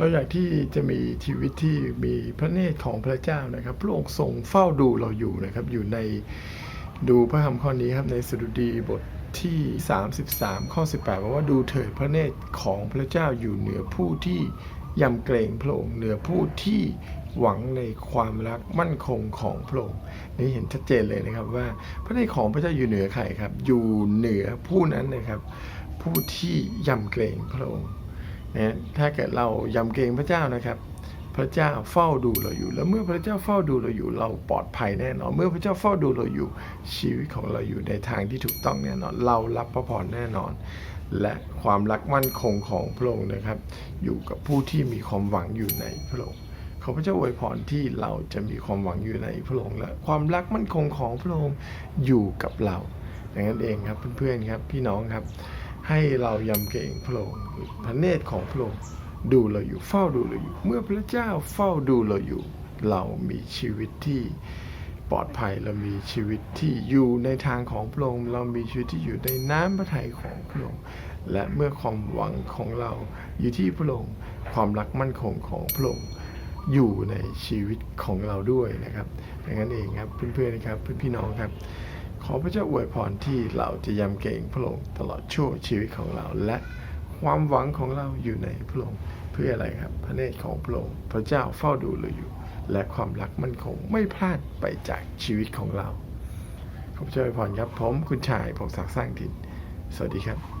เราอยากที่จะมีชีวิตที่มีพระเนตรของพระเจ้านะครับ พระองค์ทรงเฝ้าดูเราอยู่นะครับ อยู่ในดูพระคำข้อนี้ครับในสดุดีบทที่ 33 ข้อ 18บอกว่าดูเถิดพระเนตรของพระเจ้าอยู่เหนือผู้ที่ยำเกรงพระองค์เหนือผู้ที่หวังในความรักมั่นคงของพระองค์นี่เห็นชัดเจนเลยนะครับว่าพระเนตรของพระเจ้าอยู่เหนือใครครับ อยู่เหนือผู้นั้นนะครับ ผู้ที่ยำเกรงพระองค์ นะถ้าเกิดเรายำเกรงพระเจ้านะครับ พระเจ้าเฝ้าดูเราอยู่ แล้วเมื่อพระเจ้าเฝ้าดูเราอยู่ เราปลอดภัยแน่นอน เมื่อพระเจ้าเฝ้าดูเราอยู่ ชีวิตของเราอยู่ในทางที่ถูกต้องแน่นอน เรารับพระพรแน่นอน และความรักมั่นคงของพระองค์นะครับ อยู่กับผู้ที่มีความหวังอยู่ในพระองค์ขอพระเจ้าอวยพรที่เราจะมีความหวังอยู่ในพระองค์และความรักมั่นคงของพระองค์อยู่กับเราอย่างนั้นเองครับเพื่อนๆครับพี่น้องครับ ให้เรายำเกรงพระองค์พระเนตรของพระองค์ดูเราอยู่เฝ้าดูเราอยู่ เมื่อพระเจ้าเฝ้าดูเราอยู่ เรามีชีวิตที่ปลอดภัยเรามีชีวิตที่อยู่ในทางของพระองค์เรามีชีวิตที่อยู่ในน้ำพระทัยของพระองค์และเมื่อความหวังของเราอยู่ที่พระองค์ความรักมั่นคงของพระองค์อยู่ในชีวิตของเราด้วยนะครับดังนั้นเองครับเพื่อนๆนะครับเพื่อนพี่น้องครับ ขอพระเจ้าอวยพรที่เราจะยำเกรงพระองค์ตลอดชั่วชีวิตของเรา และความหวังของเราอยู่ในพระองค์เพื่ออะไรครับ พระเนตรของพระองค์พระเจ้าเฝ้าดูเราอยู่ และความรักมั่นคงไม่พลาดไปจากชีวิตของเราขอพระเจ้าอวยพรครับผมคุณชายผมศักดิ์สร้างถิ่นสวัสดีครับ